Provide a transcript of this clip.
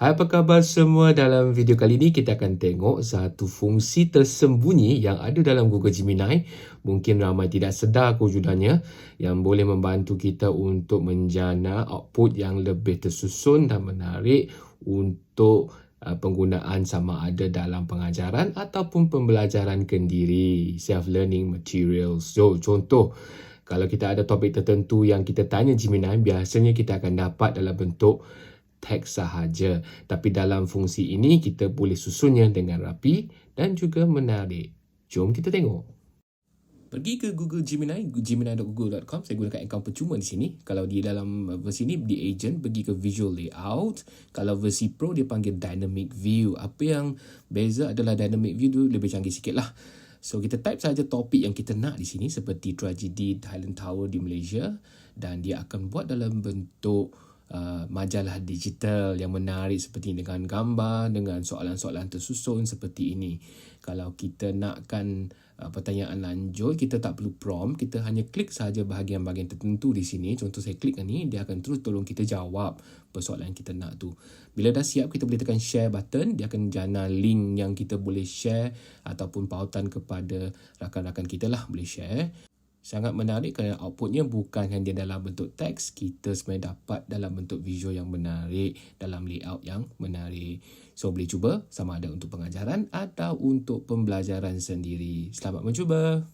Hai apa khabar semua? Dalam video kali ini kita akan tengok satu fungsi tersembunyi yang ada dalam Google Gemini. Mungkin ramai tidak sedar kewujudannya yang boleh membantu kita untuk menjana output yang lebih tersusun dan menarik untuk uh, penggunaan sama ada dalam pengajaran ataupun pembelajaran kendiri self learning materials. So contoh kalau kita ada topik tertentu yang kita tanya Gemini biasanya kita akan dapat dalam bentuk teks sahaja. Tapi dalam fungsi ini kita boleh susunnya dengan rapi dan juga menarik. Jom kita tengok. Pergi ke Google Gemini, gemini.google.com. Saya gunakan akaun percuma di sini. Kalau di dalam versi ini, di agent, pergi ke visual layout. Kalau versi pro, dia panggil dynamic view. Apa yang beza adalah dynamic view tu lebih canggih sikit lah. So, kita type saja topik yang kita nak di sini seperti tragedi Thailand Tower di Malaysia dan dia akan buat dalam bentuk uh, majalah digital yang menarik seperti dengan gambar dengan soalan-soalan tersusun seperti ini. Kalau kita nakkan uh, pertanyaan lanjut, kita tak perlu prompt, kita hanya klik saja bahagian-bahagian tertentu di sini. Contoh saya klik ni, dia akan terus tolong kita jawab persoalan yang kita nak tu. Bila dah siap, kita boleh tekan share button, dia akan jana link yang kita boleh share ataupun pautan kepada rakan-rakan kita lah boleh share sangat menarik kerana outputnya bukan hanya dalam bentuk teks kita sebenarnya dapat dalam bentuk visual yang menarik dalam layout yang menarik. So boleh cuba sama ada untuk pengajaran atau untuk pembelajaran sendiri. Selamat mencuba